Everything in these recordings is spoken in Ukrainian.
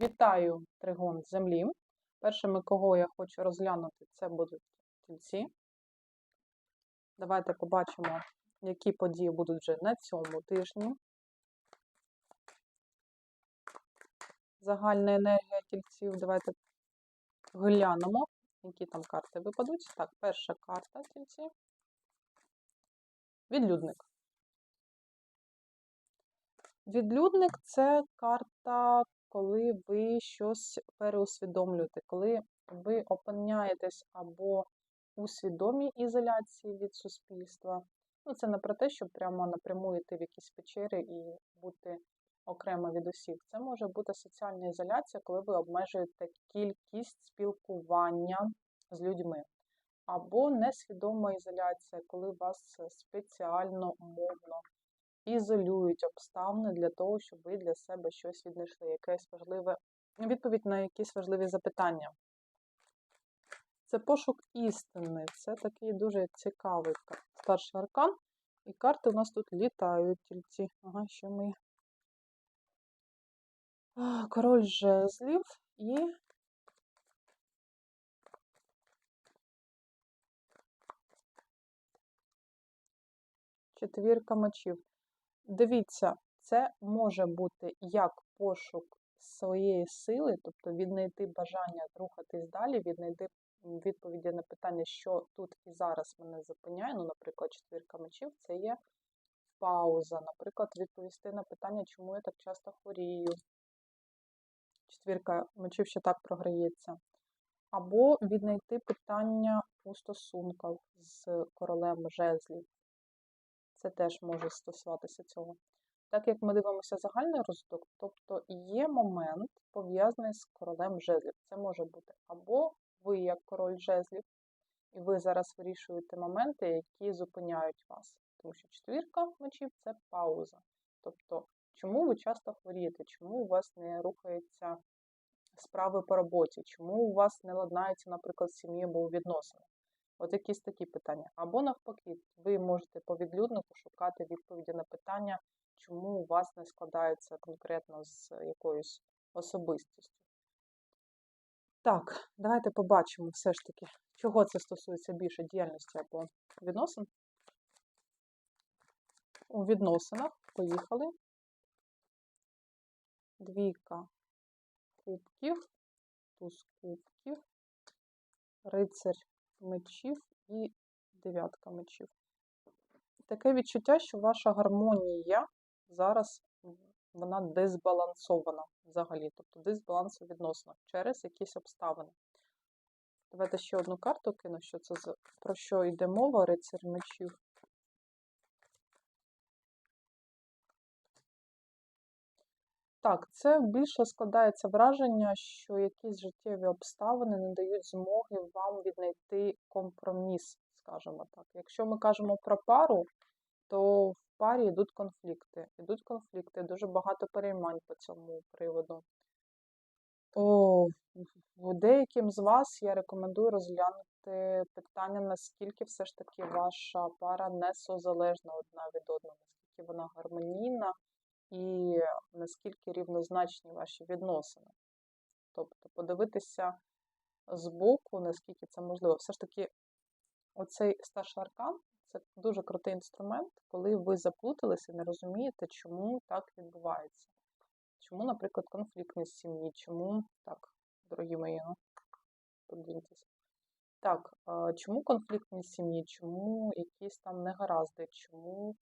Вітаю тригон землі. Першими, кого я хочу розглянути, це будуть тільці. Давайте побачимо, які події будуть вже на цьому тижні. Загальна енергія тільців. Давайте глянемо, які там карти випадуть. Так, перша карта тільці. Відлюдник. Відлюдник це карта, коли ви щось переусвідомлюєте, коли ви опиняєтесь або у свідомій ізоляції від суспільства. Ну, це не про те, щоб прямо напряму йти в якісь печери і бути окремо від усіх. Це може бути соціальна ізоляція, коли ви обмежуєте кількість спілкування з людьми. Або несвідома ізоляція, коли вас спеціально умовно ізолюють обставини для того, щоб ви для себе щось віднайшли, якесь важливе, відповідь на якісь важливі запитання. Це пошук істини. Це такий дуже цікавий старший аркан. І карти у нас тут літають тільці. Ага, що ми. Король жезлів і. Четвірка мечів. Дивіться, це може бути як пошук своєї сили, тобто віднайти бажання рухатись далі, віднайти відповіді на питання, що тут і зараз мене зупиняє. Ну, наприклад, четвірка мечів це є пауза. Наприклад, відповісти на питання, чому я так часто хворію. Четвірка мечів ще так програється. Або віднайти питання у стосунках з королем жезлів. Це теж може стосуватися цього. Так як ми дивимося загальний розвиток, тобто є момент пов'язаний з королем жезлів. Це може бути або ви як король жезлів, і ви зараз вирішуєте моменти, які зупиняють вас. Тому що четвірка мечів це пауза. Тобто, чому ви часто хворієте, чому у вас не рухаються справи по роботі, чому у вас не ладнається, наприклад, сім'ї або у відносинах. От якісь такі питання. Або навпаки, ви можете по відлюднику шукати відповіді на питання, чому у вас не складається конкретно з якоюсь особистістю. Так, давайте побачимо все ж таки, чого це стосується більше діяльності або відносин. У відносинах поїхали. Двійка кубків, туз кубків, рицарь мечів і дев'ятка мечів. Таке відчуття, що ваша гармонія зараз вона дезбалансована взагалі, тобто дисбаланс відносно через якісь обставини. Давайте ще одну карту кину, що це за про що йде мова, рицар мечів. Так, це більше складається враження, що якісь життєві обставини не дають змоги вам віднайти компроміс, скажімо так. Якщо ми кажемо про пару, то в парі йдуть конфлікти. Йдуть конфлікти, дуже багато переймань по цьому приводу. О, деяким з вас я рекомендую розглянути питання, наскільки все ж таки ваша пара не созалежна одна від одної, наскільки вона гармонійна і наскільки рівнозначні ваші відносини. Тобто подивитися збоку, наскільки це можливо. Все ж таки, оцей старший аркан це дуже крутий інструмент, коли ви заплуталися і не розумієте, чому так відбувається. Чому, наприклад, конфліктність сім'ї, чому так, дорогі мої, ну, подивіться. Так, чому конфліктність сім'ї, чому якісь там негаразди, чому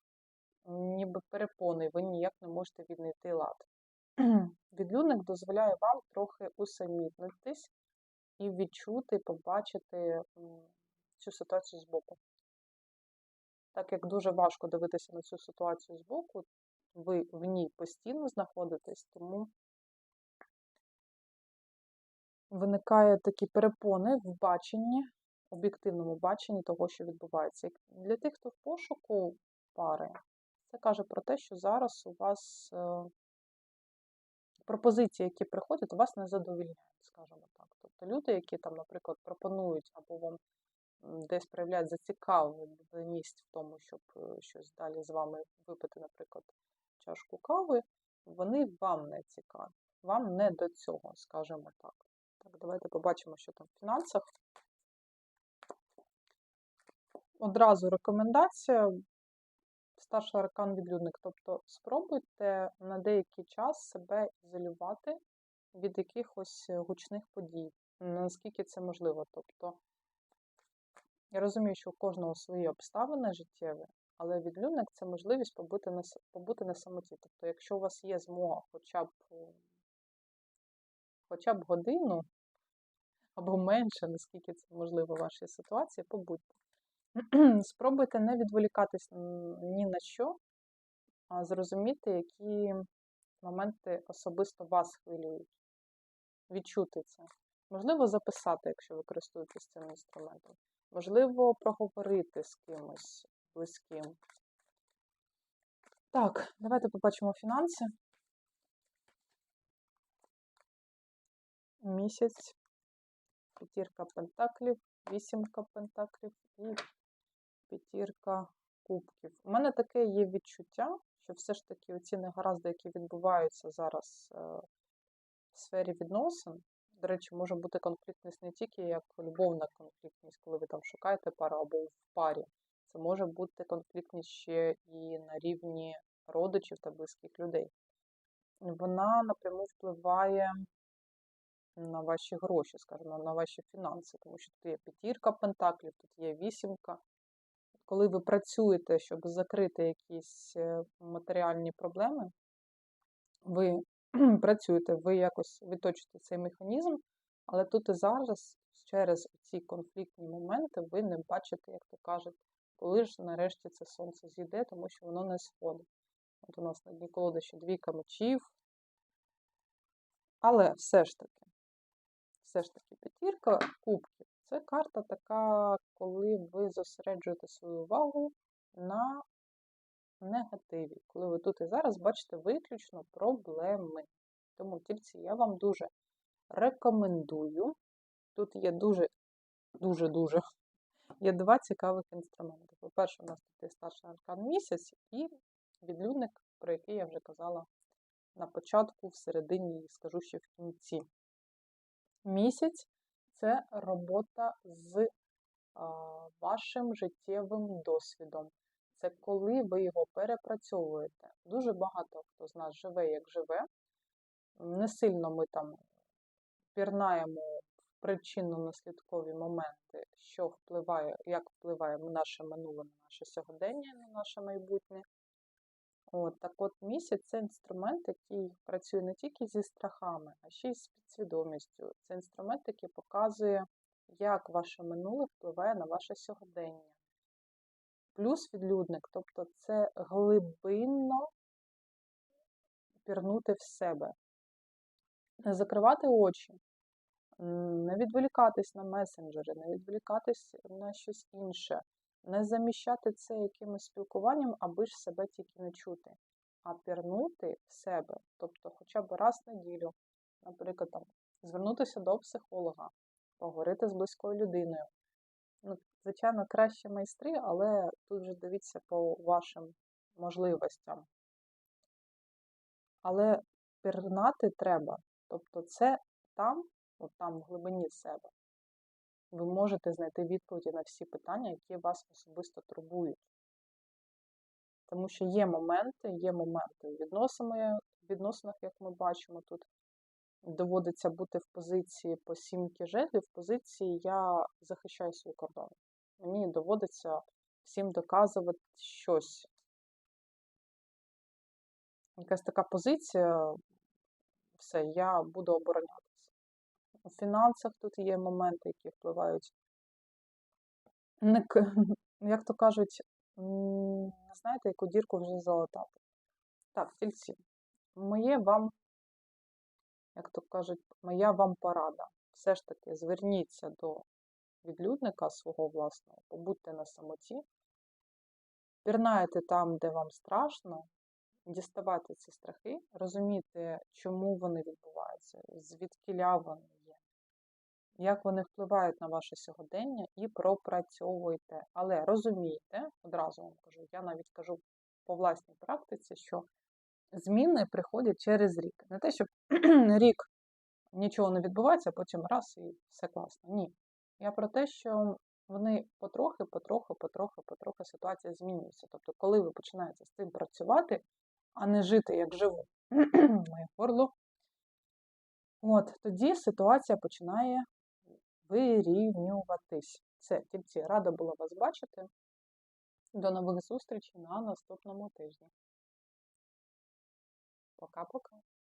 ніби перепони, ви ніяк не можете віднайти лад. Відлюдник дозволяє вам трохи усамітнитись і відчути, побачити цю ситуацію збоку. Так як дуже важко дивитися на цю ситуацію збоку, ви в ній постійно знаходитесь, тому виникає такі перепони в баченні, об'єктивному баченні того, що відбувається. Для тих, хто в пошуку пари, це каже про те, що зараз у вас е, пропозиції, які приходять, вас не задовільняють, скажімо так. Тобто люди, які там, наприклад, пропонують або вам десь проявляють зацікавленість в тому, щоб е, щось далі з вами випити, наприклад, чашку кави, вони вам не цікаві. вам не до цього, скажімо так. Так, давайте побачимо, що там в фінансах. Одразу рекомендація старший аркан відлюдник. Тобто спробуйте на деякий час себе ізолювати від якихось гучних подій, наскільки це можливо. Тобто, я розумію, що у кожного свої обставини життєві, але відлюдник це можливість побути на, побути на самоті. Тобто, якщо у вас є змога хоча б, е, хоча б годину або менше, наскільки це можливо в вашій ситуації, побудьте. Спробуйте не відволікатись ні на що, а зрозуміти, які моменти особисто вас хвилюють. Відчути це. Можливо, записати, якщо ви користуєтесь цим інструментом. Можливо, проговорити з кимось близьким. Так, давайте побачимо фінанси. Місяць, п'ятірка пентаклів, вісімка пентаклів і п'ятірка кубків. У мене таке є відчуття, що все ж таки оці негаразди, які відбуваються зараз е, в сфері відносин, до речі, може бути конфліктність не тільки як любовна конфліктність, коли ви там шукаєте пару або в парі. Це може бути конфліктність ще і на рівні родичів та близьких людей. Вона напряму впливає на ваші гроші, скажімо, на ваші фінанси, тому що тут є п'ятірка пентаклів, тут є вісімка. Коли ви працюєте, щоб закрити якісь е, матеріальні проблеми, ви працюєте, ви якось відточите цей механізм, але тут і зараз через ці конфліктні моменти ви не бачите, як то кажуть, коли ж нарешті це сонце зійде, тому що воно не сходить. От у нас на дні колоди ще двійка мечів. Але все ж таки, все ж таки, п'ятірка кубків це карта така, коли ви зосереджуєте свою увагу на негативі, коли ви тут і зараз бачите виключно проблеми. Тому тільці я вам дуже рекомендую. Тут є дуже, дуже, дуже є два цікавих інструменти. По-перше, у нас тут є старший аркан місяць і відлюдник, про який я вже казала на початку, в середині і скажу ще в кінці. Місяць це робота з вашим життєвим досвідом. Це коли ви його перепрацьовуєте. Дуже багато хто з нас живе, як живе. Не сильно ми там пірнаємо в причинно-наслідкові моменти, що впливає, як впливає наше минуле на наше сьогодення, на наше майбутнє. От, так от місяць це інструмент, який працює не тільки зі страхами, а ще й з підсвідомістю. Це інструмент, який показує, як ваше минуле впливає на ваше сьогодення. Плюс відлюдник, тобто це глибинно пірнути в себе, не закривати очі, не відволікатись на месенджери, не відволікатись на щось інше, не заміщати це якимось спілкуванням, аби ж себе тільки не чути, а пірнути в себе, тобто хоча б раз в неділю, наприклад, там, звернутися до психолога, поговорити з близькою людиною. Ну, звичайно, краще майстри, але тут вже дивіться по вашим можливостям. Але пірнати треба. Тобто це там, от там в глибині себе, ви можете знайти відповіді на всі питання, які вас особисто турбують. Тому що є моменти, є моменти у відносинах, як ми бачимо, тут доводиться бути в позиції по сімки жезлів, в позиції я захищаю свій кордон. Мені доводиться всім доказувати щось. Якась така позиція, все, я буду оборонятися. У фінансах тут є моменти, які впливають. Не, як то кажуть, знаєте, яку дірку вже залатати. Так, тільці, моє вам, як то кажуть, моя вам порада. Все ж таки зверніться до відлюдника свого власного, побудьте на самоті, пірнаєте там, де вам страшно, діставайте ці страхи, розуміти, чому вони відбуваються, звідкіля вони як вони впливають на ваше сьогодення, і пропрацьовуйте. Але розумійте, одразу вам кажу, я навіть кажу по власній практиці, що зміни приходять через рік. Не те, щоб рік нічого не відбувається, а потім раз і все класно. Ні. Я про те, що вони потрохи, потрохи, потрохи, потрохи ситуація змінюється. Тобто, коли ви починаєте з цим працювати, а не жити як живу, моє горло, от, тоді ситуація починає вирівнюватись. Це тільці, рада була вас бачити. До нових зустрічей на наступному тижні. Пока-пока.